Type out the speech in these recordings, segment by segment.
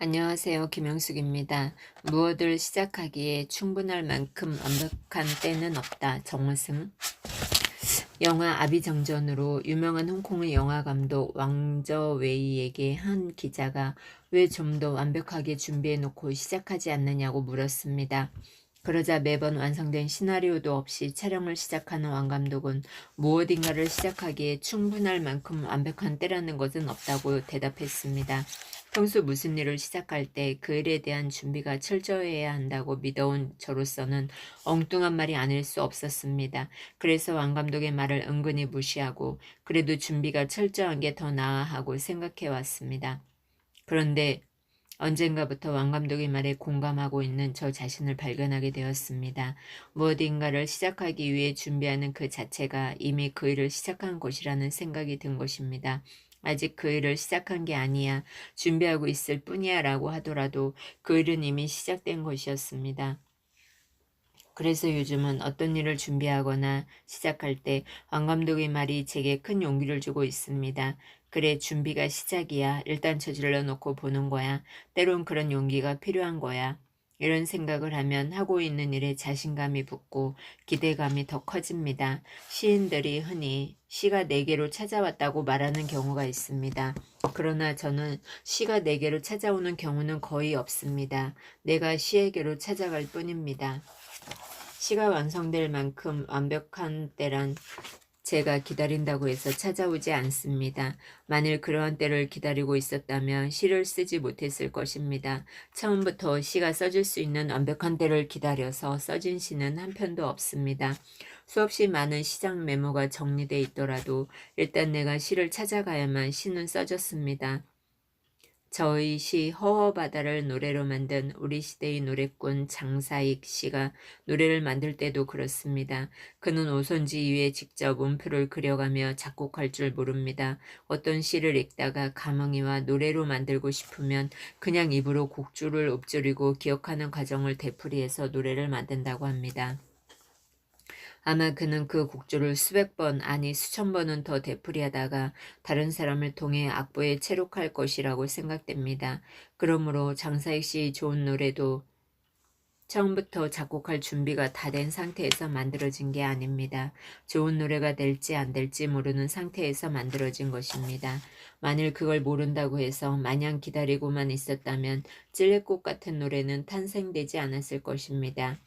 안녕하세요. 김영숙입니다. 무엇을 시작하기에 충분할 만큼 완벽한 때는 없다. 정우승. 영화 아비정전으로 유명한 홍콩의 영화 감독 왕저 웨이에게 한 기자가 왜 좀 더 완벽하게 준비해 놓고 시작하지 않느냐고 물었습니다. 그러자 매번 완성된 시나리오도 없이 촬영을 시작하는 왕 감독은 무엇인가를 시작하기에 충분할 만큼 완벽한 때라는 것은 없다고 대답했습니다. 평소 무슨 일을 시작할 때 그 일에 대한 준비가 철저해야 한다고 믿어온 저로서는 엉뚱한 말이 아닐 수 없었습니다. 그래서 왕 감독의 말을 은근히 무시하고 그래도 준비가 철저한 게 더 나아 하고 생각해 왔습니다. 그런데 언젠가부터 왕 감독의 말에 공감하고 있는 저 자신을 발견하게 되었습니다. 무엇인가를 시작하기 위해 준비하는 그 자체가 이미 그 일을 시작한 것이라는 생각이 든 것입니다. 아직 그 일을 시작한 게 아니야. 준비하고 있을 뿐이야 라고 하더라도 그 일은 이미 시작된 것이었습니다. 그래서 요즘은 어떤 일을 준비하거나 시작할 때 왕 감독의 말이 제게 큰 용기를 주고 있습니다. 그래, 준비가 시작이야. 일단 저질러 놓고 보는 거야. 때론 그런 용기가 필요한 거야. 이런 생각을 하면 하고 있는 일에 자신감이 붙고 기대감이 더 커집니다. 시인들이 흔히 시가 네개로 찾아왔다고 말하는 경우가 있습니다. 그러나 저는 시가 네개로 찾아오는 경우는 거의 없습니다. 내가 시에게로 찾아갈 뿐입니다. 시가 완성될 만큼 완벽한 때란 제가 기다린다고 해서 찾아오지 않습니다. 만일 그러한 때를 기다리고 있었다면 시를 쓰지 못했을 것입니다. 처음부터 시가 써질 수 있는 완벽한 때를 기다려서 써진 시는 한 편도 없습니다. 수없이 많은 시장 메모가 정리돼 있더라도 일단 내가 시를 찾아가야만 시는 써졌습니다. 저의 시 허허바다를 노래로 만든 우리 시대의 노래꾼 장사익 씨가 노래를 만들 때도 그렇습니다. 그는 오선지 위에 직접 음표를 그려가며 작곡할 줄 모릅니다. 어떤 시를 읽다가 가망이와 노래로 만들고 싶으면 그냥 입으로 곡줄을 읊조리고 기억하는 과정을 되풀이해서 노래를 만든다고 합니다. 아마 그는 그 곡조를 수백 번 아니 수천 번은 더 되풀이하다가 다른 사람을 통해 악보에 채록할 것이라고 생각됩니다. 그러므로 장사익 씨의 좋은 노래도 처음부터 작곡할 준비가 다 된 상태에서 만들어진 게 아닙니다. 좋은 노래가 될지 안 될지 모르는 상태에서 만들어진 것입니다. 만일 그걸 모른다고 해서 마냥 기다리고만 있었다면 찔레꽃 같은 노래는 탄생되지 않았을 것입니다.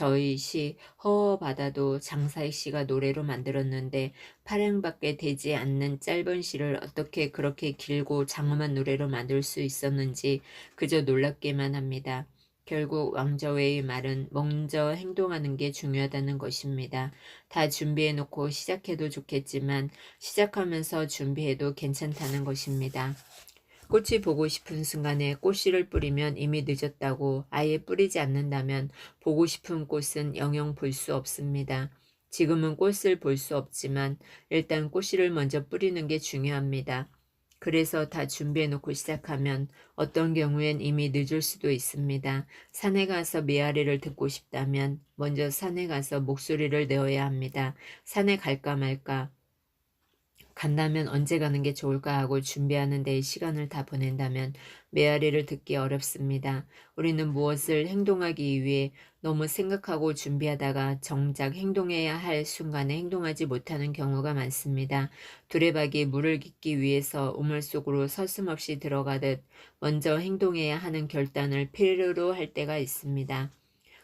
저희 시 허허바다도 장사익 씨가 노래로 만들었는데 발행밖에 되지 않는 짧은 시를 어떻게 그렇게 길고 장엄한 노래로 만들 수 있었는지 그저 놀랍기만 합니다. 결국 왕저웨의 말은 먼저 행동하는 게 중요하다는 것입니다. 다 준비해놓고 시작해도 좋겠지만 시작하면서 준비해도 괜찮다는 것입니다. 꽃이 보고 싶은 순간에 꽃씨를 뿌리면 이미 늦었다고 아예 뿌리지 않는다면 보고 싶은 꽃은 영영 볼 수 없습니다. 지금은 꽃을 볼 수 없지만 일단 꽃씨를 먼저 뿌리는 게 중요합니다. 그래서 다 준비해 놓고 시작하면 어떤 경우엔 이미 늦을 수도 있습니다. 산에 가서 메아리를 듣고 싶다면 먼저 산에 가서 목소리를 내어야 합니다. 산에 갈까 말까 간다면 언제 가는 게 좋을까 하고 준비하는 데에 시간을 다 보낸다면 메아리를 듣기 어렵습니다. 우리는 무엇을 행동하기 위해 너무 생각하고 준비하다가 정작 행동해야 할 순간에 행동하지 못하는 경우가 많습니다. 두레박이 물을 깃기 위해서 우물 속으로 서슴없이 들어가듯 먼저 행동해야 하는 결단을 필요로 할 때가 있습니다.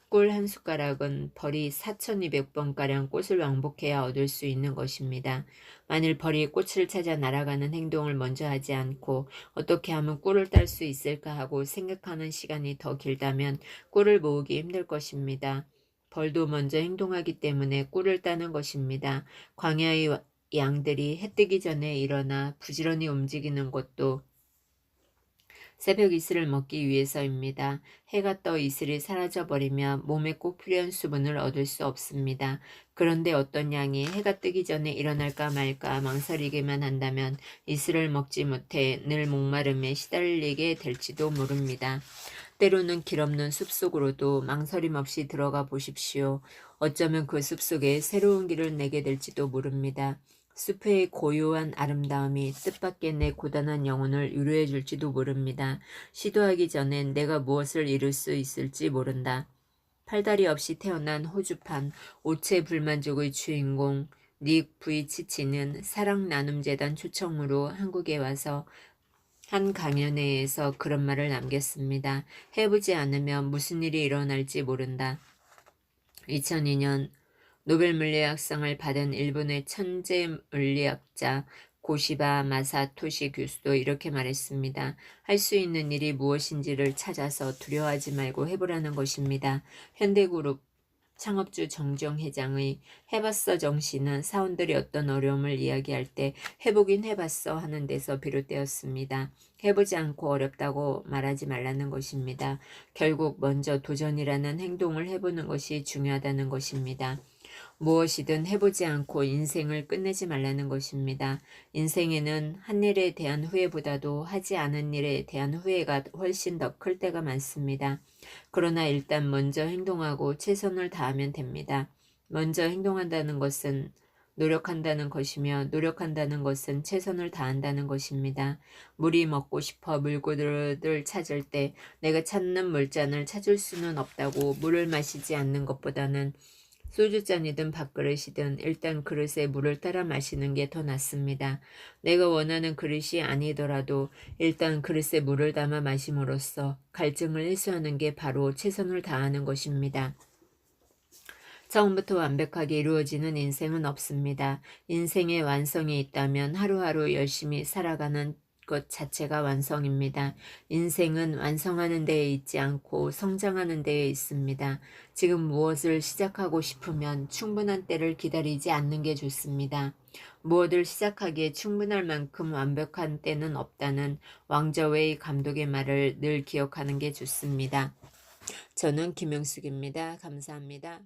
꿀 한 숟가락은 벌이 4200번가량 꽃을 왕복해야 얻을 수 있는 것입니다. 만일 벌이 꽃을 찾아 날아가는 행동을 먼저 하지 않고 어떻게 하면 꿀을 딸 수 있을까 하고 생각하는 시간이 더 길다면 꿀을 모으기 힘들 것입니다. 벌도 먼저 행동하기 때문에 꿀을 따는 것입니다. 광야의 양들이 해 뜨기 전에 일어나 부지런히 움직이는 것도 새벽 이슬을 먹기 위해서입니다. 해가 떠 이슬이 사라져버리면 몸에 꼭 필요한 수분을 얻을 수 없습니다. 그런데 어떤 양이 해가 뜨기 전에 일어날까 말까 망설이기만 한다면 이슬을 먹지 못해 늘 목마름에 시달리게 될지도 모릅니다. 때로는 길없는 숲속으로도 망설임 없이 들어가 보십시오. 어쩌면 그 숲속에 새로운 길을 내게 될지도 모릅니다. 숲의 고요한 아름다움이 뜻밖의 내 고단한 영혼을 위로해 줄지도 모릅니다. 시도하기 전엔 내가 무엇을 이룰 수 있을지 모른다. 팔다리 없이 태어난 호주판 오체 불만족의 주인공 닉 부이치치는 사랑 나눔 재단 초청으로 한국에 와서 한 강연회에서 그런 말을 남겼습니다. 해보지 않으면 무슨 일이 일어날지 모른다. 2002년 노벨 물리학상을 받은 일본의 천재 물리학자 고시바 마사토시 교수도 이렇게 말했습니다. 할 수 있는 일이 무엇인지를 찾아서 두려워하지 말고 해보라는 것입니다. 현대그룹 창업주 정정 회장의 해봤어 정신은 사원들이 어떤 어려움을 이야기할 때 해보긴 해봤어 하는 데서 비롯되었습니다. 해보지 않고 어렵다고 말하지 말라는 것입니다. 결국 먼저 도전이라는 행동을 해보는 것이 중요하다는 것입니다. 무엇이든 해보지 않고 인생을 끝내지 말라는 것입니다. 인생에는 한 일에 대한 후회보다도 하지 않은 일에 대한 후회가 훨씬 더 클 때가 많습니다. 그러나 일단 먼저 행동하고 최선을 다하면 됩니다. 먼저 행동한다는 것은 노력한다는 것이며 노력한다는 것은 최선을 다한다는 것입니다. 물이 먹고 싶어 물고들을 찾을 때 내가 찾는 물잔을 찾을 수는 없다고 물을 마시지 않는 것보다는 소주잔이든 밥그릇이든 일단 그릇에 물을 따라 마시는 게 더 낫습니다. 내가 원하는 그릇이 아니더라도 일단 그릇에 물을 담아 마심으로써 갈증을 해소하는 게 바로 최선을 다하는 것입니다. 처음부터 완벽하게 이루어지는 인생은 없습니다. 인생의 완성이 있다면 하루하루 열심히 살아가는 것 자체가 완성입니다. 인생은 완성하는 데에 있지 않고 성장하는 데에 있습니다. 지금 무엇을 시작하고 싶으면 충분한 때를 기다리지 않는 게 좋습니다. 무엇을 시작하기에 충분할 만큼 완벽한 때는 없다는 왕저웨이 감독의 말을 늘 기억하는 게 좋습니다. 저는 김영숙입니다. 감사합니다.